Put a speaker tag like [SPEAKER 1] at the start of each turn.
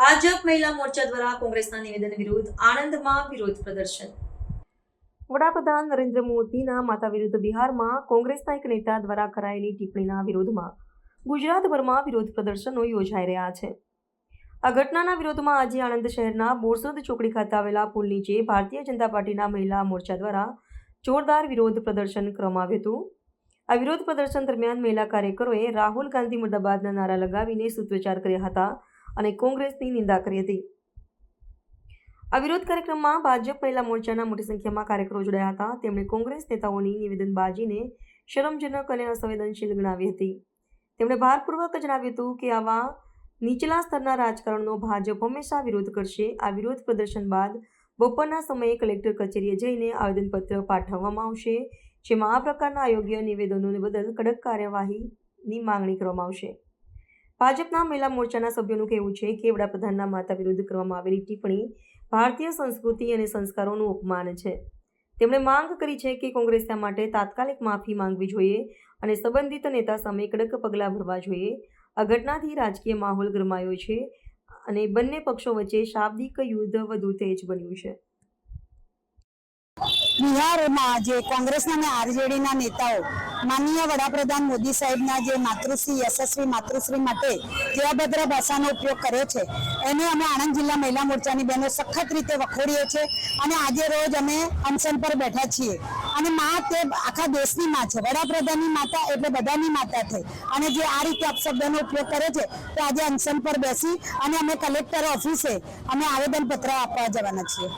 [SPEAKER 1] ભાજપ મહિલા મોરચા દ્વારા કોંગ્રેસના નિવેદન વિરુદ્ધ આણંદમાં વિરોધ પ્રદર્શન. વડાપ્રધાન નરેન્દ્ર મોદીના માતા વિરુદ્ધ બિહારમાં કોંગ્રેસના એક નેતા દ્વારા કરાયેલી ટિપ્પણીના વિરોધમાં ગુજરાતભરમાં વિરોધ પ્રદર્શનો યોજાઈ રહ્યા છે. આ ઘટનાના વિરોધમાં આજે આણંદ શહેરના બોરસદ ચોકડી ખાતે આવેલા પુલ નીચે ભારતીય જનતા પાર્ટીના મહિલા મોરચા દ્વારા જોરદાર વિરોધ પ્રદર્શન કરવામાં આવ્યું હતું. આ વિરોધ પ્રદર્શન દરમિયાન મહિલા કાર્યકરોએ રાહુલ ગાંધી મુર્દાબાદના નારા લગાવીને સૂત્રોચ્ચાર કર્યા હતા અને કોંગ્રેસની નિંદા કરી હતી. આ વિરોધ કાર્યક્રમમાં ભાજપ મહિલા મોરચાના મોટી સંખ્યામાં કાર્યકરો જોડાયા હતા. તેમણે કોંગ્રેસ નેતાઓની નિવેદનબાજીને શરમજનક અને અસંવેદનશીલ ગણાવી હતી. તેમણે ભારપૂર્વક જણાવ્યું હતું કે આવા નીચલા સ્તરના રાજકારણનો ભાજપ હંમેશા વિરોધ કરશે. આ વિરોધ પ્રદર્શન બાદ બપોરના સમયે કલેક્ટર કચેરીએ જઈને આવેદનપત્ર પાઠવવામાં આવશે. જેમાં આ પ્રકારના અયોગ્ય નિવેદનોને બદલ કડક કાર્યવાહીની માંગણી કરવામાં આવશે. ભાજપના મહિલા મોરચાના સભ્યોનું કહેવું છે કે વડાપ્રધાનના માતા વિરુદ્ધ કરવામાં આવેલી ટિપ્પણી ભારતીય સંસ્કૃતિ અને સંસ્કારોનું અપમાન છે. તેમણે માંગ કરી છે કે કોંગ્રેસના માટે તાત્કાલિક માફી માંગવી જોઈએ અને સંબંધિત નેતા સામે કડક પગલાં ભરવા જોઈએ. આ ઘટનાથી રાજકીય માહોલ ગરમાયો છે અને બંને પક્ષો વચ્ચે શાબ્દિક યુદ્ધ વધુ તેજ બન્યું છે.
[SPEAKER 2] બિહારમાં જે કોંગ્રેસના અને આરજેડીના નેતાઓ માનનીય વડાપ્રધાન મોદી સાહેબના જે માતૃશ્રી, યશસ્વી માતૃશ્રી માટે જે અભદ્ર ભાષાનો ઉપયોગ કર્યો છે. એને અમે આણંદ જિલ્લા મહિલા મોરચાની બહેનો સખત રીતે વખોડીએ છીએ અને આજે રોજ અમે અનશન પર બેઠા છીએ. અને મા તે આખા દેશની મા છે. વડાપ્રધાનની માતા એટલે બધાની માતા થઈ અને જે આ રીતે અપશબ્દનો ઉપયોગ કરે છે, તો આજે અનશન પર બેસી અને અમે કલેક્ટર ઓફિસે અમે આવેદનપત્ર આપવા જવાના છીએ.